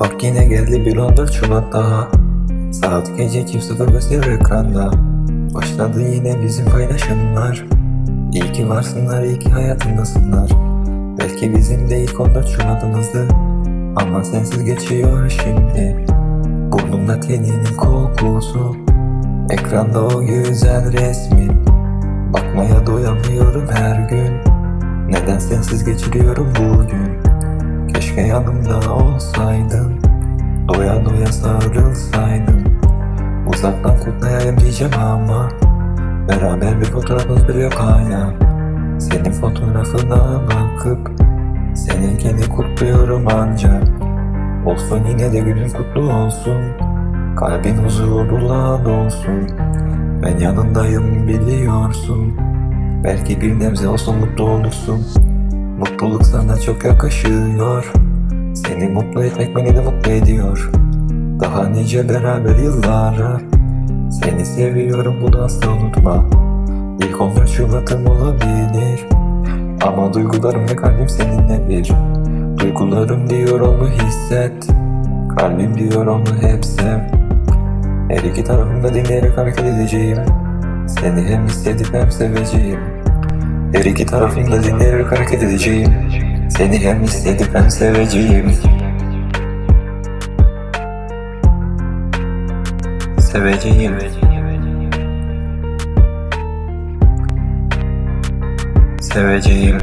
Bak yine geldi bir 14 Şubat daha. Saat gece sıfır gösterir ekranda. Başladı yine bizim paylaşımlar. İyi ki varsınlar, iyi ki hayatımdasınlar Belki bizim de ilk 14 Şubat'ımızdı. Ama sensiz geçiyor şimdi. Burnumda teninin kokusu. Ekranda o güzel resmin. Bakmaya doyamıyorum her gün. Neden sensiz geçiriyorum bugün? Keşke yanımda olsaydın Uzaktan kutlayayım diyeceğim ama Beraber bir fotoğrafımız bile yok hala Senin fotoğrafına bakıp Seninkini kutluyorum ancak. Olsun yine de günün kutlu olsun. Kalbin huzurla dolsun. Ben yanındayım biliyorsun. Belki bir nebze olsun mutlu olursun. Mutluluk sana çok yakışıyor. Seni mutlu etmek beni de mutlu ediyor. Daha nice beraber yıllara Seni seviyorum bunu asla unutma. İlk 14 Şubat'ım olabilir. Ama duygularım ve kalbim seninle bir. Duygularım diyor onu hisset. Kalbim diyor onu hep sev. Her iki tarafımda dinleyerek hareket edeceğim. Seni hem hissedip hem seveceğim. Her iki tarafımda dinleyerek hareket edeceğim. Seni hem hissedip hem seveceğim Seveceğim Seveceğim